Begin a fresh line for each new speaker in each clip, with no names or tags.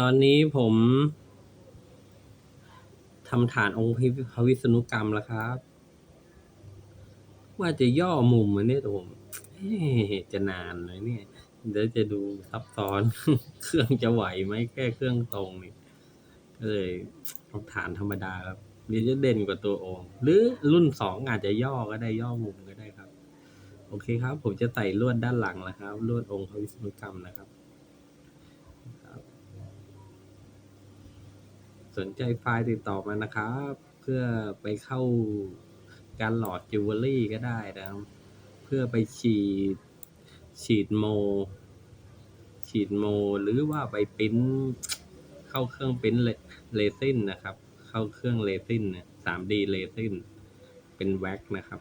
ตอนนี้ผมทำฐานองค์พระวิษณุกรรมแล้วครับ ว่าจะย่อมุมมันเนี่ยแต่ผมจะนานเลยเนี่ย เดี๋ยวจะดูซับซ้อน เครื่องจะไหวไหมแค่เครื่องตรงนี่ก็เลยเอาฐานธรรมดาครับเดี๋ยวจะเด่นกว่าตัวองค์ หรือรุ่นสองอาจจะย่อก็ได้ย่อมุมก็ได้ครับ โอเคครับ ผมจะใส่ลวดด้านหลังแล้วครับลวดองค์พระวิษณุกรรมนะครับ สนใจไฟล์ติดต่อมานะครับ เพื่อไปเข้าการหลอดจิวเวลรี่ก็ได้นะครับ เพื่อไปฉีด ฉีดโม ฉีดโม หรือว่าไปปิ้นเข้าเครื่องปิ้นเลเรซินนะครับ เข้าเครื่องเรซินเนี่ย 3D เรซินเป็นแว็กนะครับ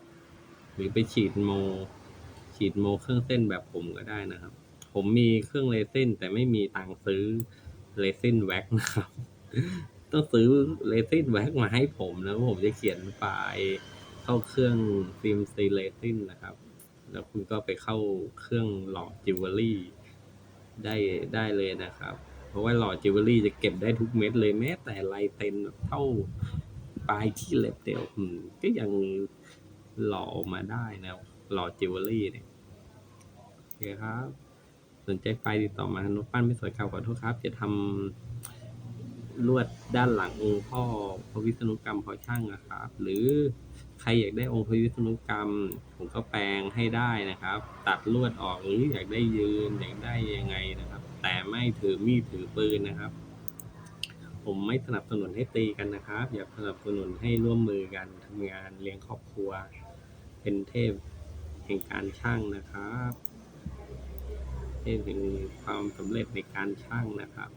หรือไปฉีดโม ฉีดโมเครื่องเส้นแบบผมก็ได้นะครับ ผมมีเครื่องเรซินแต่ไม่มีตังค์ซื้อเรซินแว็กนะครับ ต้องซื้อเรซินแว็กมาให้ผมแล้วผมจะเขียนไฟล์เข้าเครื่องฟิล์มซีเรซินนะครับ แล้วคุณก็ไปเข้าเครื่องหล่อจิวเวลรี่ได้ได้เลยนะครับ เพราะว่าหล่อจิวเวลรี่จะเก็บได้ทุกเม็ดเลยแม้แต่ลายเต็นเท่าปลายที่เล็บเดียวก็ยังหล่อออกมาได้นะหล่อจิวเวลรี่เนี่ยโอเคครับ สนใจไฟติดต่อมานกปั้นไม่สวยเก่าขอโทษครับ จะทำ ลวดด้านหลังองค์พ่อพระวิษณุกรรมพอช่างนะครับ หรือใครอยากได้องค์พระวิษณุกรรม ผมก็แปลงให้ได้นะครับ ตัดลวดออกหรืออยากได้ยืนอยากได้ยังไงนะครับ แต่ไม่ถือมีดถือปืนนะครับ ผมไม่สนับสนุนให้ตีกันนะครับ อยากสนับสนุนให้ร่วมมือกันทำงานเลี้ยงครอบครัว เป็นเทพแห่งการช่างนะครับเทพแห่งความสำเร็จในการช่างนะครับ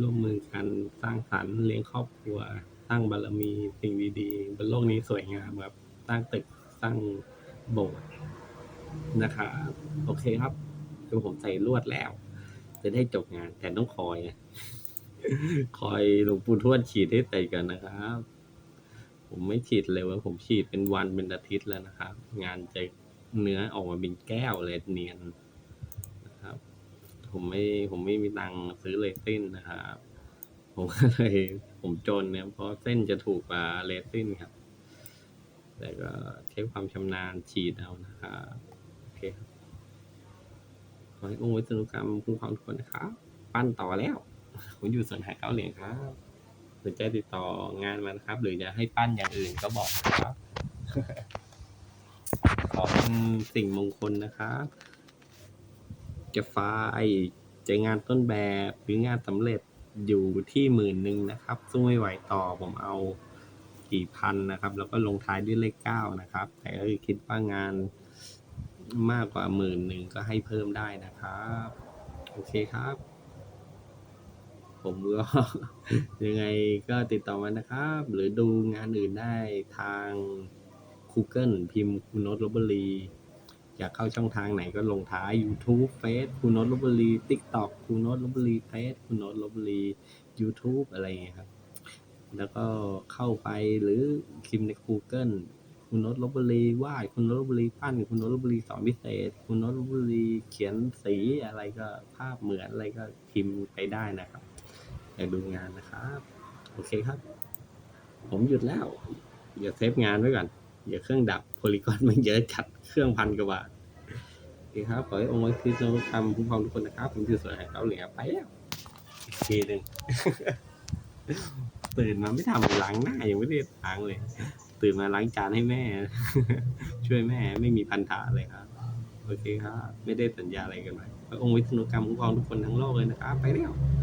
ร่วมมือกันสร้างสรรค์เลี้ยงครอบครัว สร้างบารมีสิ่งดีๆ บนโลกนี้สวยงามครับ สร้างตึกสร้างโบสถ์นะครับโอเคครับคือผมใส่ลวดแล้ว จะได้จบงาน แต่ต้องคอยคอยหลวงปู่ทวดฉีดให้ใส่กันนะครับ ผมไม่ฉีดเร็วนะผมฉีดเป็นวันเป็นอาทิตย์แล้วนะครับ งานจะเนื้อออกมาเป็นแก้วเลยเนียนนะครับ ผมไม่ผมไม่มีตังค์ซื้อเลสซินนะครับผมก็เลยผมจนเนี่ยเพราะเส้นจะถูกกว่าเลสซินครับ แต่ก็ใช้ความชำนาญฉีดเอานะครับโอเคครับขอให้องค์วิศนุกรรมคุ้มครองทุกคนนะครับปั้นต่อแล้ว ผมอยู่สวนหาเก้าเหรียญครับสนใจติดต่องานมานะครับ หรือจะให้ปั้นอย่างอื่นก็บอกนะครับ ขอเป็นสิ่งมงคลนะครับ จะไฟล์จะงานต้นแบบหรืองานสำเร็จอยู่ที่หมื่นหนึ่งนะครับ สู้ไม่ไหวต่อผมเอากี่พันนะครับ แล้วก็ลงท้ายด้วยเลขเก้านะครับ แต่ก็คิดว่างานมากกว่าหมื่นหนึ่งก็ให้เพิ่มได้นะครับ โอเคครับ ผมก็ ยังไงก็ติดต่อมานะครับ หรือดูงานอื่นได้ทาง Google พิมพ์คุณโนตลบบุรี อยากเข้าช่องทางไหนก็ลงท้าย YouTube เฟซคุณโนตลบบุรี TikTok คุณโนตลบบุรีเฟซคุณโนตลบบุรี YouTube อะไรอย่างเงี้ยครับ แล้วก็เข้าไปหรือพิมพ์ใน Google คุณโนตลบบุรีวาดคุณโนตลบบุรีปั้นคุณโนตลบบุรีสอนพิเศษ คุณโนตลบบุรีเขียนสีอะไรก็ภาพเหมือนอะไรก็พิมพ์ไปได้นะครับอยากดูงานนะครับ โอเคครับ ผมหยุดแล้วอย่าเซฟงานไว้ก่อน อย่าเครื่องดับโพลีกอนมันเยอะจัดเครื่องพันกว่าบาทโอเคครับ ขอให้องค์ไว้คือจะทำคุ้มครองทุกคนนะครับ ผมอยู่สวนแห่งเกาหลีไปแล้วอีกทีหนึ่งตื่นมาไม่ทำล้างหน้ายังไม่ได้ล้างเลย ตื่นมาล้างจานให้แม่ ช่วยแม่ไม่มีพันธะเลยครับ โอเคครับ ไม่ได้สัญญาอะไรกันไว้อให้องค์วิษณุกรรมคุ้มครองทุกคนทั้งโลกเลยนะครับ ไปแล้ว